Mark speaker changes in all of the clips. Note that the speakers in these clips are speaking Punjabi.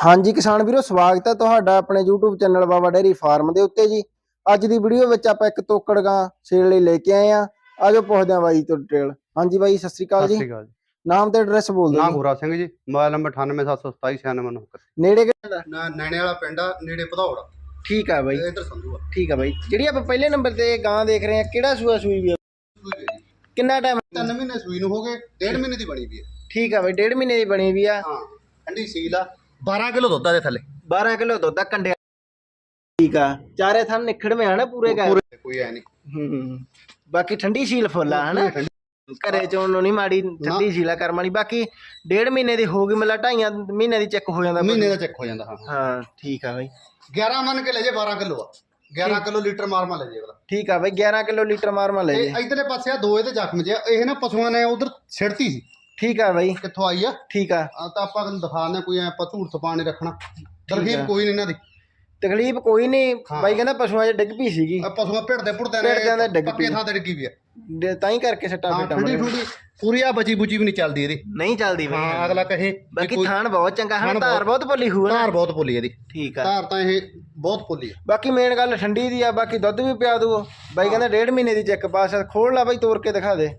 Speaker 1: ਹਾਂਜੀ ਕਿਸਾਨ ਵੀਰੋ ਸਵਾਗਤ ਹੈ ਤੁਹਾਡਾ ਆਪਣੇ YouTube channel Baba dairy farm ਦੇ ਉੱਤੇ ਜੀ। ਅੱਜ ਦੀ ਵੀਡੀਓ ਵਿੱਚ ਆਪਾਂ ਇੱਕ ਤੋਕੜ ਗਾਂ ਸੇਲ ਲਈ ਲੈ ਕੇ ਆਏ ਆ ਆਜੋ ਪੁੱਛਦੇ ਆ ਬਾਈ ਤੋਂ ਡਿਟੇਲ ਹਾਂਜੀ ਬਾਈ ਸਤਿ ਸ੍ਰੀ ਅਕਾਲ
Speaker 2: ਸਤਿ
Speaker 1: ਜੀ
Speaker 2: ਸ਼੍ਰੀ ਅਕਾਲ ਜੀ।
Speaker 1: ਨਾਮ ਤੇ ਐਡਰੈਸ ਬੋਲ ਦਿਓ
Speaker 2: ਨਾਮ ਗੋਰਾ ਸਿੰਘ ਜੀ ਮੋਬਾਈਲ ਨੰਬਰ 98772769
Speaker 1: ਨੇੜੇ ਕਿਹੜਾ ਦਾ
Speaker 3: ਨਾ ਨੈਣੇ ਵਾਲਾ ਪਿੰਡ ਆ ਨੇੜੇ ਭਦੌੜ।
Speaker 1: ਠੀਕ ਆ ਬਾਈ।
Speaker 3: ਇੱਧਰ ਸੰਧੂ ਆ।
Speaker 1: ਠੀਕ ਆ ਬਾਈ। ਜਿਹੜੀ ਆਪਾਂ ਪਹਿਲੇ ਨੰਬਰ ਤੇ ਗਾਂ ਦੇਖ ਰਹੇ ਆ ਕਿਹੜਾ ਸੂਆ ਸੂਈ ਵੀ ਆ? ਕਿੰਨਾ ਟਾਈਮ
Speaker 3: ਤਿੰਨ ਮਹੀਨੇ ਸੂਈ ਨੂੰ ਹੋ ਗਏ ਡੇਢ ਮਹੀਨੇ ਦੀ ਬਣੀ ਵੀ ਹੈ
Speaker 1: ਠੀਕ ਆ ਬਾਈ ਡੇਢ ਮਹੀਨੇ ਦੀ ਬਣੀ ਵੀ ਆ।
Speaker 3: ਹਾਂ ਠੰਡੀ ਸੀਲ ਆ। 12 ਕਿਲੋ ਦੁੱਧ ਆ ਦੇ ਥੱਲੇ।
Speaker 1: 12 ਕਿਲੋ ਦੁੱਧ ਆ ਕੰਡਿਆ। ਠੀਕ ਆ ਚਾਰੇ ਥਣ ਨਿਖੜਵੇਂ ਆ ਨਾ ਪੂਰੇ ਗਾ
Speaker 3: ਪੂਰੇ ਕੋਈ ਐ ਨਹੀਂ।
Speaker 1: ਹੂੰ ਬਾਕੀ ਠੰਡੀ ਸੀਲ ਫੁੱਲ ਆ ਹਨਾ? ਘਰੇ ਚੋਂ ਨੂੰ ਨਹੀਂ ਮਾੜੀ ਠੰਡੀ ਸੀਲਾ ਕਰਮ ਵਾਲੀ। ਬਾਕੀ ਡੇਢ ਮਹੀਨੇ ਦੀ ਹੋ ਗਈ ਮਤਲਬ ਢਾਈਆਂ ਮਹੀਨੇ ਦੀ ਚੈੱਕ ਹੋ ਜਾਂਦਾ।
Speaker 3: ਮਹੀਨੇ ਦਾ ਚੈੱਕ ਹੋ ਜਾਂਦਾ ਹਾਂ
Speaker 1: ਹਾਂ। ਠੀਕ ਆ ਬਾਈ।
Speaker 3: 11 ਮੰਨ ਕੇ ਲੈ ਜੇ 12 ਕਿਲੋ ਆ। 11 ਕਿਲੋ ਲੀਟਰ ਮਾਰਮਾ ਲੈ ਜੇ ਅਗਲਾ।
Speaker 1: ਠੀਕ ਆ ਬਾਈ 11 ਕਿਲੋ ਲੀਟਰ ਮਾਰਮਾ ਲੈ
Speaker 3: ਤੇ
Speaker 1: ਜੇ।
Speaker 3: ਇਧਰਲੇ ਪਾਸੇ ਆ ਦੋ ਇਹਦੇ ਜ਼ਖਮ ਜੇ। ਇਹ ਨਾ ਪਸ਼ੂਆਂ ਨੇ ਉਧਰ ਛਿੜਤੀ ਸੀ।
Speaker 1: ਠੀਕ ਆ ਬਾਈ।
Speaker 3: ਕਿੱਥੋਂ ਆਈ ਆ?
Speaker 1: ਠੀਕ ਆ।
Speaker 3: ਆ ਤਾਂ ਆਪਾਂ ਨੂੰ ਦਿਖਾਣੇ ਕੋਈ ਐ ਆਪਾਂ ਝੂਠ ਨਹੀਂ ਰੱਖਣਾ। ਤਰਕੀਬ ਕੋਈ ਨਹੀਂ ਇਹਨਾਂ ਦੀ।
Speaker 1: ਤਕਲੀਫ ਕੋਈ ਨਹੀਂ।
Speaker 3: ਹਾਂ।
Speaker 1: ਬਾਈ ਕਹਿੰਦਾ ਪਸ਼ੂਆਂ 'ਚ ਡਿੱਗ ਪਈ ਸੀਗੀ।
Speaker 3: ਆ ਪਸ਼ੂਆਂ ਭਿੜਦੇ ਭੁੜਦੇ
Speaker 1: ਦੇ ਡਿੱਗ ਪਈ।
Speaker 3: ਥਾਂ ਤੇ ਡਿੱਗੀ ਵੀ ਆ।
Speaker 1: ਤਾਂ ਹੀ ਕਰਕੇ ਸੱਟਾਂ
Speaker 3: ਹਾਂ
Speaker 1: ਫੇਟਾਂ ਮਾਰੀਆਂ।
Speaker 3: ਠੰਡੀ ਪੂਰੀ ਆ ਬਚੀ ਬੁਚੀ ਵੀ ਨਹੀਂ ਚੱਲਦੀ ਇਹਦੀ।
Speaker 1: ਨਹੀਂ ਚੱਲਦੀ ਬਾਈ।
Speaker 3: ਹਾਂ ਅਗਲਾ ਕਹੇ
Speaker 1: ਬਾਕੀ ਥਾਣ ਬਹੁਤ ਚੰਗਾ ਹਨ
Speaker 3: ਥਣ
Speaker 1: ਧਾਰ ਬਹੁਤ ਭੱਲੀ ਹੋਊ ਨਾ।
Speaker 3: ਧਾਰ ਬਹੁਤ ਪੋਲੀ ਇਹਦੀ।
Speaker 1: ਠੀਕ ਆ।
Speaker 3: ਧਾਰ ਤਾਂ ਇਹ ਬਹੁਤ ਪੋਲੀ ਆ।
Speaker 1: ਬਾਕੀ ਮੇਨ ਗੱਲ ਠੰਡੀ ਦੀ ਆ ਬਾਕੀ ਦੁੱਧ ਵੀ ਪਿਆ ਦੂ ਬਾਈ ਕਹਿੰਦਾ ਡੇਢ ਮਹੀਨੇ ਦੀ ਚੈੱਕ ਪਾਸ ਖੋਲ ਲਾ ਬਾਈ ਤੋੜ ਕੇ ਦਿਖਾ ਦੇ।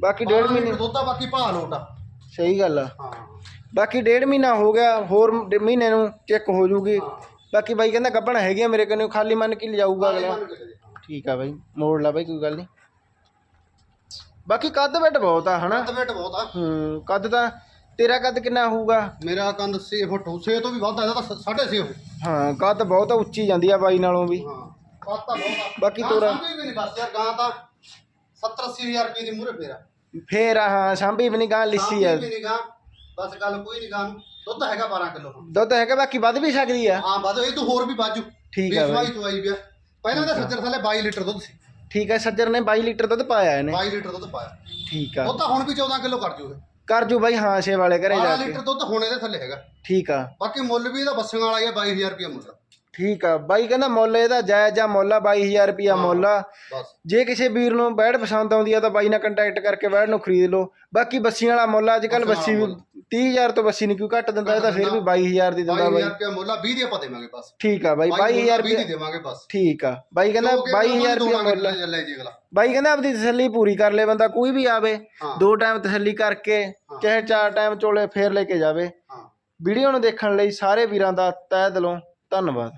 Speaker 1: ਬਾਕੀ ਡੇਢ ਮਹੀਨੇ
Speaker 3: ਆ ਬਾਕੀ ਭਾਅ ਲੋਟ ਆ।
Speaker 1: ਸਹੀ ਗੱਲ ਆ।
Speaker 3: ਹਾਂ।
Speaker 1: ਬਾਕੀ ਡੇਢ ਮਹੀਨਾ ਹੋ ਗਿਆ ਹੋਰ ਡ- ਮਹੀਨੇ ਨੂੰ ਚੈੱਕ ਹੋ ਜੂਗੀ। ਬਾਕੀ ਬਾਈ ਕਹਿੰਦਾ ਗੱਬਣ ਹੈਗੀਆਂ ਮੇਰੇ ਕੋਲ ਖਾਲੀ ਮੰਨ ਕੇ ਲਿਜਾਊਗਾ ਅਗਲਾ। ਠੀਕ ਆ ਬਾਈ ਮੋੜ ਲਾ ਬਾਈ ਕੋਈ ਗੱਲ ਨਹੀਂ। ਬਾਕੀ ਕੱਦ ਵੱਡ ਬਹੁਤ ਆ ਹਨਾ?
Speaker 3: ਕੱਦ ਵੇਟ ਬਹੁਤ ਆ।
Speaker 1: ਹੂੰ ਕੱਦ ਤਾਂ ਤੇਰਾ ਕੱਦ ਕਿੰਨਾ ਹੋਊਗਾ?
Speaker 3: ਮੇਰਾ ਕੰਦ 6 ਫੁੱਟ 6 ਤੋਂ ਵੀ ਵੱਧ ਆ ਇਹਦਾ ਤਾਂ 6.5 ਹੋ
Speaker 1: ਕੱਦ ਬਹੁਤ ਆ, ਉੱਚੀ ਜਾਂਦੀ ਆ ਬਾਈ ਨਾਲੋਂ ਵੀ।
Speaker 3: ਹਾਂ ਕੱਦ ਤਾਂ ਬਹੁਤ ਆ।
Speaker 1: ਬਾਕੀ
Speaker 3: ਗਾਂ
Speaker 1: ਤੋਰਾ-
Speaker 3: ਸਾਂਭੀ ਵੀ ਨਹੀਂ ਬਸ ਯਾਰ ਗਾਂ ਤਾਂ 70 80 ਹਜ਼ਾਰ ਰੁਪਏ ਦੀ ਮੂਰੇ ਫੇਰਾ
Speaker 1: ਫੇਰ ਆ ਹਾਂ ਸਾਂਭੀ ਵੀ ਨਹੀਂ ਗਾਂ ਲਿੱਸੀ ਆ।
Speaker 3: ਸਾਂਭੀ ਵੀ ਨਹੀਂ ਗਾਂ ਬਸ ਗੱਲ ਕੋਈ ਨਹੀਂ ਗਾਂ ਨੂੰ। ਦੁੱਧ ਹੈਗਾ 12 ਕਿਲੋ
Speaker 1: ਦੁੱਧ ਹੈਗਾ ਬਾਕੀ ਵੱਧ ਵੀ ਸਕਦੀ ਆ।
Speaker 3: ਹਾਂ ਵੱਧ ਇਹ ਤੋਂ ਹੋਰ ਵੀ ਬਾਜੂ
Speaker 1: ਠੀਕ ਆ ਬਾਈ।
Speaker 3: ਬੇਸਵਾਈ ਚਵਾਈ ਪਿਆ। ਪਹਿਲਾਂ ਤਾਂ ਸੱਜਰ ਥੱਲੇ 22 ਲੀਟਰ ਦੁੱਧ ਸੀ।
Speaker 1: ਠੀਕ ਹੈ ਸੱਜਰ ਨੇ 22 ਲੀਟਰ ਦੁੱਧ ਪਾਇਆ ਇਹਨੇ।
Speaker 3: 22 ਲੀਟਰ ਦੁੱਧ ਪਾਇਆ।
Speaker 1: ਠੀਕ ਆ।
Speaker 3: ਉਹ ਤਾਂ ਹੁਣ ਵੀ 14 ਕਿਲੋ ਕਰ ਜੂਗੇ
Speaker 1: ਕਰ ਜੂ ਬਾਈ ਹਾਂ ਛੇ ਵਾਲੇ ਘਰੇ ਜਾ
Speaker 3: 12
Speaker 1: ਕੇ।
Speaker 3: ਲੀਟਰ ਦੁੱਧ ਹੁਣ ਇਹਦੇ ਥੱਲੇ ਹੈਗਾ।
Speaker 1: ਠੀਕ ਆ।
Speaker 3: ਬਾਕੀ ਮੁੱਲ ਵੀ ਇਹਦਾ ਬੱਸਾਂ ਵਾਲਾ ਹੀ ਆ 22000 ਰੁਪਏ ਮੁੱਲ।
Speaker 1: ਠੀਕ ਆ। ਬਾਈ ਕਹਿੰਦਾ ਮੁੱਲ ਇਹਦਾ ਜਾਇਜ਼ ਜਾਂ ਮੁੱਲ ਆ 22000 ਰੁਪਿਆ ਮੁੱਲ ਆ।
Speaker 3: ਬਸ।
Speaker 1: ਜੇ ਕਿਸੇ ਵੀਰ ਨੂੰ ਬੈੜ ਪਸੰਦ ਆਉਂਦੀ ਆ ਤਾਂ ਬਾਈ ਨਾਲ ਕੰਟੈਕਟ ਕਰਕੇ ਬੈੜ ਨੂੰ ਖਰੀਦ ਲਓ। ਬਾਕੀ ਬੱਸੀਆਂ ਵਾਲਾ ਮੁੱਲ ਅੱਜ ਕੱਲ ਬੱਸੀ ਵੀ 30000 ਤੋਂ ਬੱਸੀ ਨਹੀਂ ਕੋਈ ਘੱਟ ਦਿੰਦਾ ਇਹ ਤਾਂ ਫਿਰ ਵੀ 22000 ਦੀ ਦਿੰਦਾ
Speaker 3: 22000
Speaker 1: ਬਾਈ।
Speaker 3: ਰੁਪਏ ਮੁੱਲ ਆ 20 ਦੀ ਆਪਾਂ ਦੇਵਾਂਗੇ ਬਸ।
Speaker 1: ਠੀਕ ਆ ਬਾਈ 22000
Speaker 3: 20 ਦੀ
Speaker 1: ਰੁਪਿਆ
Speaker 3: ਦੇਵਾਂਗੇ ਬਸ।
Speaker 1: ਠੀਕ ਆ। ਬਾਈ ਕਹਿੰਦਾ 22000 ਰੁਪਿਆ ਮੁੱਲ ਆ।
Speaker 3: ਲੈ ਜੀ ਅਗਲਾ।
Speaker 1: ਬਾਈ ਕਹਿੰਦਾ ਆਪਦੀ ਤਸੱਲੀ ਪੂਰੀ ਕਰ ਲੈ ਬੰਦਾ ਕੋਈ ਵੀ ਆਵੇ। ਦੋ ਟਾਈਮ ਤਸੱਲੀ ਕਰਕੇ ਚਾਹੇ ਚਾਰ ਟਾਈਮ ਚੋਲੇ ਫੇਰ ਲੈ ਕੇ ਜਾਵੇ। ਵੀਡੀਓ ਨੂੰ ਦੇਖਣ ਲਈ ਸਾਰੇ ਵੀਰਾਂ ਦਾ ਤਹਿ ਦਿਲੋਂ ਧੰਨਵਾਦ।